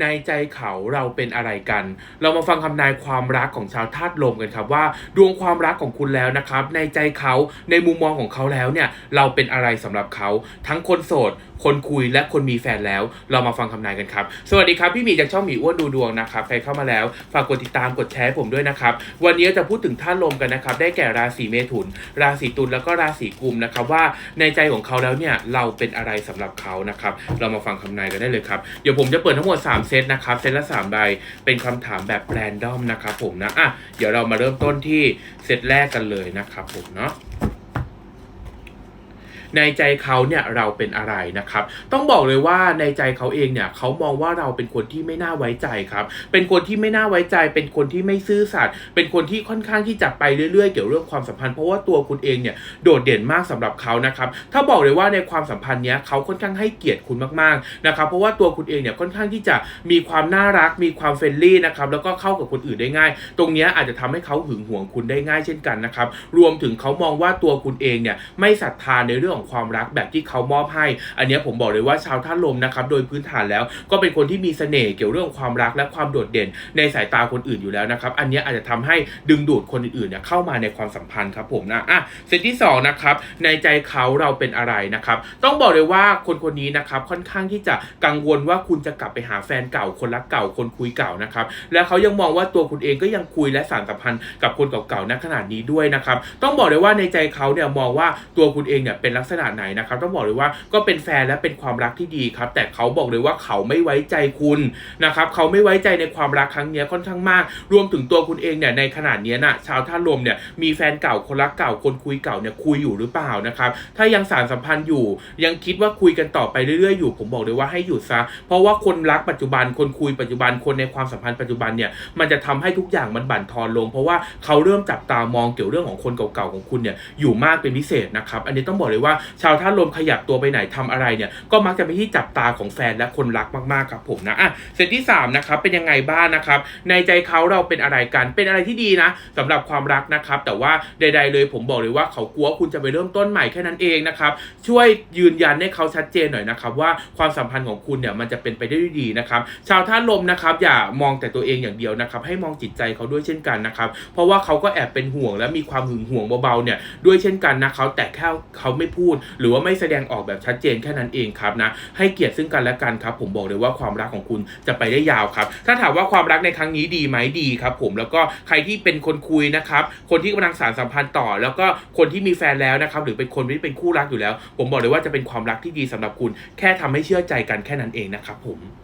ในใจเขาเราเป็นอะไรกัน เรามาฟังคำนายความรักของชาวธาตุลมกันครับว่า ดวงความรักของคุณแล้วนะครับ ในใจเขาในมุมมองของเขาแล้วเนี่ย เราเป็นอะไรสำหรับเขา ทั้งคนโสด คนคุยและคนมีแฟนแล้ว เรามาฟังคำนายกันครับ สวัสดีครับ พี่หมีจากช่องหมีอ้วนดูดวงนะครับใครเข้ามาแล้วฝากกดติดตามกดแชร์ผมด้วยนะครับ วันนี้จะพูดถึงธาตุลมกันนะครับ ได้แก่ราศีเมถุน ราศีตุลแล้วก็ราศีกุมนะครับว่าในใจของเขาแล้วเนี่ยเราเป็นอะไรสำหรับเขานะครับ เรามาฟังคำนายกันได้เลยครับเดี๋ยวผมจะเปิดทั้งหมด3เซตนะครับเซตละ3ใบเป็นคำถามแบบแรนดอมนะครับผมนะอะเดี๋ยวเรามาเริ่มต้นที่เซตแรกกันเลยนะครับผมเนาะ ในใจเขาเนี่ยเราเป็นอะไรนะครับ ต้องบอกเลยว่าในใจเขาเองเนี่ยเขามองว่าเราเป็นคนที่ไม่น่าไว้ใจครับ เป็นคนที่ไม่น่าไว้ใจ เป็นคนที่ไม่ซื่อสัตย์เป็นคนที่ค่อนข้างที่จะไปเรื่อยๆ เกี่ยวเรื่องความสัมพันธ์เพราะว่าตัวคุณเองเนี่ยโดดเด่นมากสำหรับเขานะครับ ถ้าบอกเลยว่าในความสัมพันธ์เนี้ยเขาค่อนข้างให้เกียรติคุณมากๆนะครับ เพราะว่าตัวคุณเองเนี่ยค่อนข้างที่จะมีความน่ารัก มีความเฟรนลี่นะครับ แล้วก็เข้ากับคนอื่นได้ง่าย ตรงเนี้ยอาจจะทำให้เขาหึงหวงคุณได้ง่ายเช่นกันนะครับ รวมถึงเขามองว่าตัวคุณเองเนี่ยไม่ศรัทธาในเรื่องของความรักแบบที่เขามอบให้ อันนี้ผมบอกเลยว่าชาวท่าลมนะครับโดยพื้นฐานแล้วก็เป็นคนที่มีเสน่ห์เกี่ยวเรื่องความรักและความโดดเด่นในสายตาคนอื่นอยู่แล้วนะครับ อันนี้อาจจะทำให้ดึงดูดคนอื่นๆเนี่ยเข้ามาในความสัมพันธ์ครับผมนะอะเซตที่สองนะครับในใจเขาเราเป็นอะไรนะครับ ต้องบอกเลยว่าคนคนนี้นะครับค่อนข้างที่จะกังวลว่าคุณจะกลับไปหาแฟนเก่าคนรักเก่าคนคุยเก่านะครับแล้วเขายังมองว่าตัวคุณเองก็ยังคุยและสานสัมพันธ์กับคนเก่าๆณขนาดนี้ด้วยนะครับต้องบอกเลยว่าในใจเขาเนี่ยมองว่าตัวคุณเองเนี่ยเป็นลักษณะไหนนะครับต้องบอกเลยว่าก็เป็นแฟนและเป็นความรักที่ดีครับ แต่เขาบอกเลยว่าเขาไม่ไว้ใจคุณนะครับเขาไม่ไว้ใจในความรักครั้งนี้ค่อนข้างมาก รวมถึงตัวคุณเองเนี่ยในขนาดนี้นะชาวท่าลมเนี่ยมีแฟนเก่าคนรักเก่าคนคุยเก่าเนี่ยคุยอยู่หรือเปล่านะครับถ้ายังสารสัมพันธ์อยู่ ยังคิดว่าคุยกันต่อไปเรื่อยๆอยู่ ผมบอกเลยว่าให้หยุดซะ เพราะว่าคนรักปัจจุบันคนคุยปัจจุบันคนในความสัมพันธ์ปัจจุบันเนี่ยมันจะทำให้ทุกอย่างมันบั่นทอนลง เพราะว่าเขาเริ่มจับตามองเกี่ยวเรื่องของคนเก่าๆของคุณเนี่ยอยู่มากเป็นพิเศษนะครับอันนี้ต้องบอกเลยว่าชาวท่าลมขยับตัวไปไหนทำอะไรเนี่ยก็มักจะไปที่จับตาของแฟนและคนรักมากๆครับผมนะอะเซตที่สามนะครับเป็นยังไงบ้างนะครับในใจเขาเราเป็นอะไรกันเป็นอะไรที่ดีนะสำหรับความรักนะครับ แต่ว่าใด ๆ เลยผมบอกเลยว่าเขากลัวคุณจะไปเริ่มต้นใหม่แค่นั้นเองนะครับช่วยยืนยันให้เขาชัดเจนหน่อยนะครับว่าความสัมพันธ์ของคุณเนี่ยมันจะเป็นไปได้ดีนะครับชาวท่าลมนะครับอย่ามองแต่ตัวเองอย่างเดียวนะครับให้มองจิตใจเขาด้วยเช่นกันนะครับเพราะว่าเขาก็แอบเป็นห่วงและมีความหึงหวงเบาๆเนี่ยด้วยเช่นกันนะเขาแต่แค่เขาไม่พูดหรือว่าไม่แสดงออกแบบชัดเจนแค่นั้นเองครับนะให้เกียรติซึ่งกันและกันครับผมบอกเลยว่าความรักของคุณจะไปได้ยาวครับ ถ้าถามว่าความรักในครั้งนี้ดีไหมดีครับ ผมแล้วก็ใครที่เป็นคนคุยนะครับ คนที่กำลังสารสัมพันธ์ต่อ แล้วก็คนที่มีแฟนแล้วนะครับ หรือเป็นคนที่เป็นคู่รักอยู่แล้ว ผมบอกเลยว่าจะเป็นความรักที่ดีสำหรับคุณ แค่ทำให้เชื่อใจกันแค่นั้นเองนะครับผม